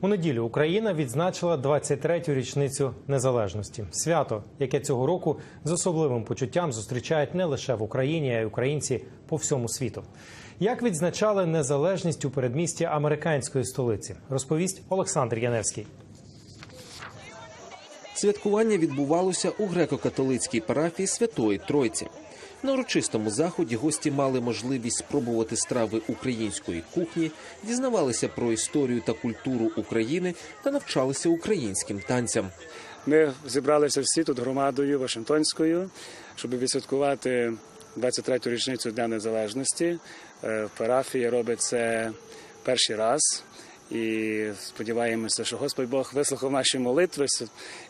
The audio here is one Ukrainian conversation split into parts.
У неділю Україна відзначила 23-ю річницю незалежності. Свято, яке цього року з особливим почуттям зустрічають не лише в Україні, а й українці по всьому світу. Як відзначали незалежність у передмісті американської столиці, розповість Олександр Яневський. Святкування відбувалося у греко-католицькій парафії Святої Тройці. На урочистому заході гості мали можливість спробувати страви української кухні, дізнавалися про історію та культуру України та навчалися українським танцям. Ми зібралися всі тут громадою Вашингтонською, щоб відсвяткувати 23-ю річницю Дня Незалежності. Е, Парафія робить це перший раз. І сподіваємося, що Господь Бог вислухав наші молитви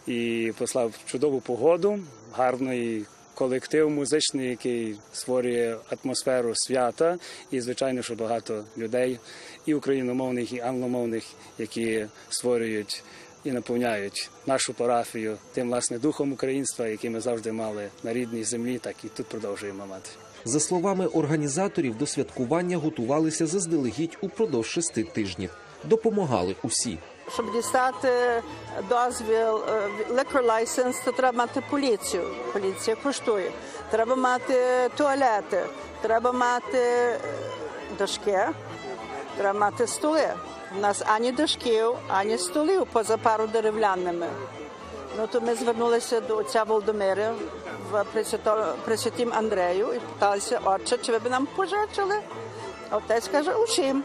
і послав чудову погоду, гарний колектив музичний, який створює атмосферу свята, і звичайно, що багато людей, і україномовних, і англомовних, які створюють і наповняють нашу парафію тим власне духом українства, який ми завжди мали на рідній землі, так і тут продовжуємо мати. За словами організаторів, до святкування готувалися заздалегідь упродовж шести тижнів. Допомагали усі. Щоб дістати дозвіл е, liquor license, то треба мати поліцію. Поліція коштує. Треба мати туалети, треба мати е, дошки, треба мати столи. У нас ані дошків, ані столів поза пару дерев'яними. Ну то ми звернулися до отця Володимира в Пресвятім Андрею і питалися, отче, чи ви б нам пожичили? А отець каже, усім.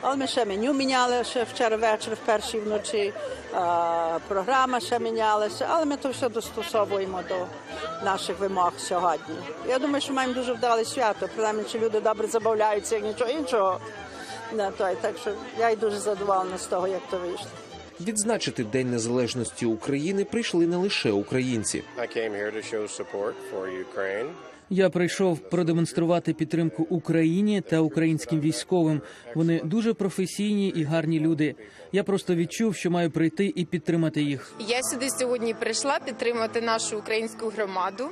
Але ми ще меню міняли ще вчора ввечері, в першій вночі. Програма ще мінялася, але ми то все достосовуємо до наших вимог сьогодні. Я думаю, що маємо дуже вдале свято. Принаймні, чи люди добре забавляються, як нічого іншого. Не, той. Так що я й дуже задоволена з того, як то вийшло. Відзначити День Незалежності України прийшли не лише українці. Я прийшов продемонструвати підтримку Україні та українським військовим. Вони дуже професійні і гарні люди. Я просто відчув, що маю прийти і підтримати їх. Я сюди сьогодні прийшла підтримати нашу українську громаду,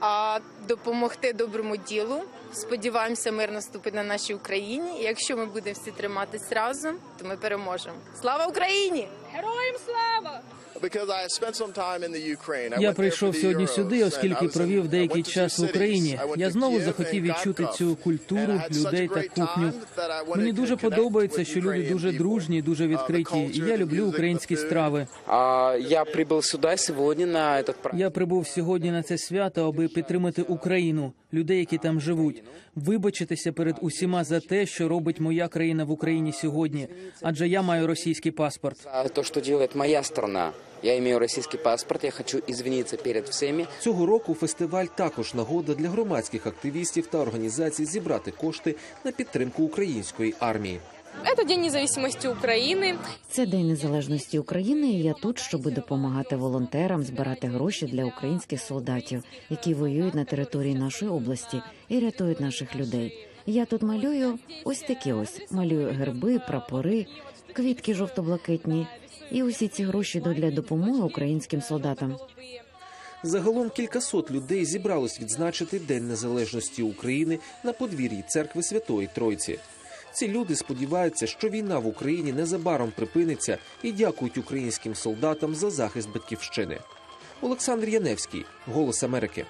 а допомогти доброму ділу. Сподіваємося, мир наступить на нашій Україні. І якщо ми будемо всі триматись разом, то ми переможемо. Слава Україні! Героям слава! Because I spent some time in the Ukraine. I Я прийшов сьогодні сюди, оскільки провів деякий час в Україні. Я знову захотів відчути цю культуру, людей та кухню. Мені дуже подобається, що люди дуже дружні, дуже Uh, відкриті. І я люблю українські страви. А, Я прибыл сюда сегодня на. Я прибув сьогодні на це свято, аби підтримати Україну, людей, які там живуть, вибачитися перед усіма за те, що робить моя країна в Україні сьогодні, адже я маю російський паспорт. То, что делает моя страна. Я имею российский паспорт, я хочу извиниться перед всеми. Цього року фестиваль також нагода для громадських активістів та організацій зібрати кошти на підтримку української армії. Это День независимости Украины. Це День незалежності України. і Я тут, щоб допомагати волонтерам збирати гроші для українських солдатів, які воюють на території нашої області і рятують наших людей. Я тут малюю ось такі ось малюю герби, прапори, квітки жовто-блакитні. І усі ці гроші для допомоги українським солдатам. Загалом кількасот людей зібралось відзначити День Незалежності України на подвір'ї церкви Святої Тройці. Ці люди сподіваються, що війна в Україні незабаром припиниться і дякують українським солдатам за захист батьківщини. Олександр Яневський, Голос Америки.